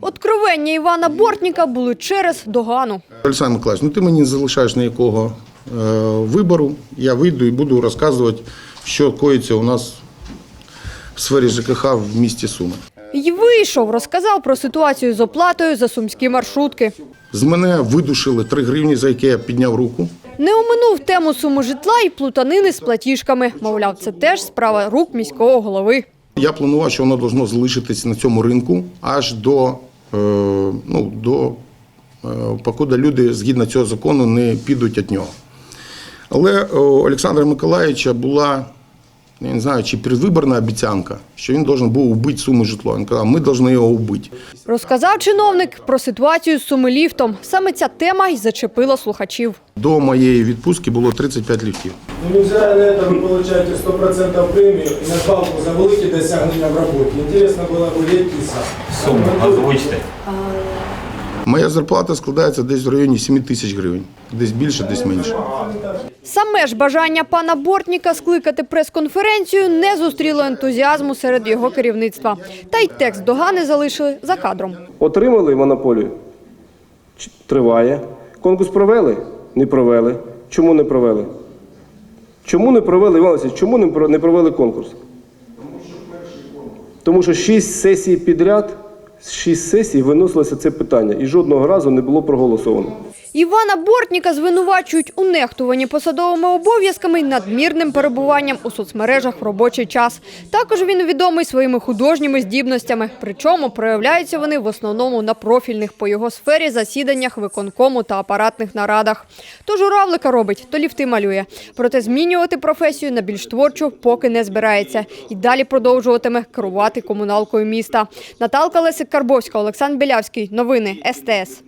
Откровення Івана Бортніка були через догану. Олександр Миколаївич, ну ти мені не залишаєш ніякого е, вибору. Я вийду і буду розказувати, що коїться у нас в сфері ЖКХ в місті Суми. І вийшов, розказав про ситуацію з оплатою за сумські маршрутки. З мене видушили 3 гривні, за яке я підняв руку. Не оминув тему суми житла і плутанини з платіжками. Мовляв, це теж справа рук міського голови. Я планував, що воно должно залишитись на цьому ринку аж до, е, ну, до е, покуди люди згідно цього закону не підуть від нього. Але у Олександра Миколаївича була, я не знаю, чи передвиборна обіцянка, що він должен був убити суми житло. Він казав, ми повинні його вбити. Розказав чиновник про ситуацію з сумиліфтом. Саме ця тема й зачепила слухачів. До моєї відпустки було 35 ліфтів. Ну, невзирая на это, вы получаете 100% премию и надбавку за великі досягнення в роботі. Інтересно було б сам. Суму озвучте. Моя зарплата складається десь в районі 7 тисяч гривень. Десь більше, десь менше. Саме ж бажання пана Бортніка скликати прес-конференцію не зустріло ентузіазму серед його керівництва. Та й текст догани залишили за кадром. Отримали монополію? Триває. Конкурс провели? Не провели. Чому не провели? Чому не провели, Іван Васильович, чому не про- не провели конкурс? Тому що шість сесій підряд, шість сесій виносилося це питання і жодного разу не було проголосовано. Івана Бортніка звинувачують у нехтуванні посадовими обов'язками й надмірним перебуванням у соцмережах в робочий час. Також він відомий своїми художніми здібностями, причому проявляються вони в основному на профільних по його сфері засіданнях виконкому та апаратних нарадах. То журавлика робить, то ліфти малює. Проте змінювати професію на більш творчу поки не збирається. І далі продовжуватиме керувати комуналкою міста. Наталка Лесик-Карбовська, Олександр Білявський. Новини СТС.